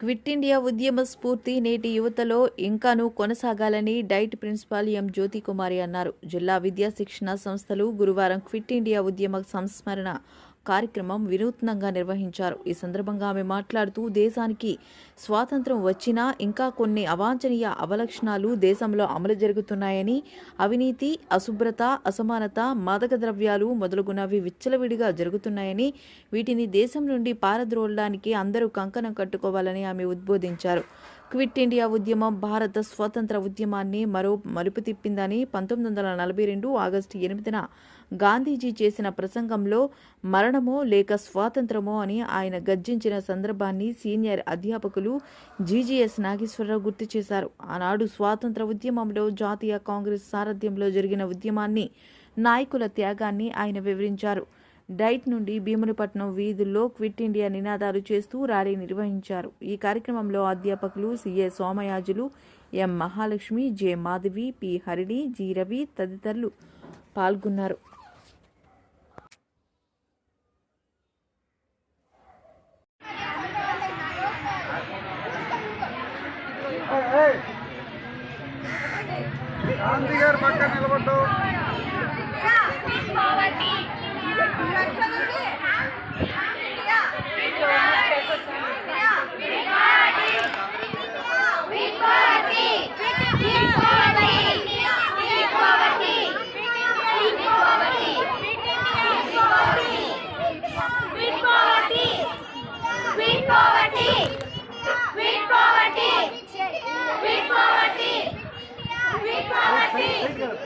Quit India ఉద్యమ స్ఫూర్తి నేటి యువతలో ఇంకానూ కొనసాగాలని డైట్ ప్రిన్సిపాల్ ఎం జ్యోతి కుమారి అన్నారు. జిల్లా విద్యా శిక్షణ సంస్థలు గురువారం క్విట్ ఇండియా ఉద్యమ సంస్మరణ కార్యక్రమం వినూత్నంగా నిర్వహించారు. ఈ సందర్భంగా ఆమె మాట్లాడుతూ దేశానికి స్వాతంత్రం వచ్చినా ఇంకా కొన్ని అవాంఛనీయ అవలక్షణాలు దేశంలో అమలు జరుగుతున్నాయని అవినీతి అశుభ్రత అసమానత మాదక ద్రవ్యాలు మొదలగునవి విచ్చలవిడిగా జరుగుతున్నాయని వీటిని దేశం నుండి పారద్రోలడానికి అందరూ కంకణం కట్టుకోవాలని ఆమె ఉద్బోధించారు. క్విట్ ఇండియా ఉద్యమం భారత స్వతంత్ర ఉద్యమాన్ని మరో మలుపు తిప్పిందని పంతొమ్మిది వందల నలభై రెండు ఆగస్టు ఎనిమిదిన గాంధీజీ చేసిన ప్రసంగంలో మరణమో లేక స్వాతంత్రమో అని ఆయన గర్జించిన సందర్భాన్ని సీనియర్ అధ్యాపకులు జీజీఎస్ నాగేశ్వరరావు గుర్తు చేశారు. ఆనాడు స్వాతంత్ర ఉద్యమంలో జాతీయ కాంగ్రెస్ సారథ్యంలో జరిగిన ఉద్యమాన్ని నాయకుల త్యాగాన్ని ఆయన వివరించారు. డైట్ నుండి భీమునిపట్నం వీధుల్లో క్విట్ ఇండియా నినాదాలు చేస్తూ ర్యాలీ నిర్వహించారు. ఈ కార్యక్రమంలో అధ్యాపకులు CA Somayajulu M Mahalakshmi J Madhavi P Harini G Ravi తదితరులు పాల్గొన్నారు. గాంధీ గారి పక్కన Thank you.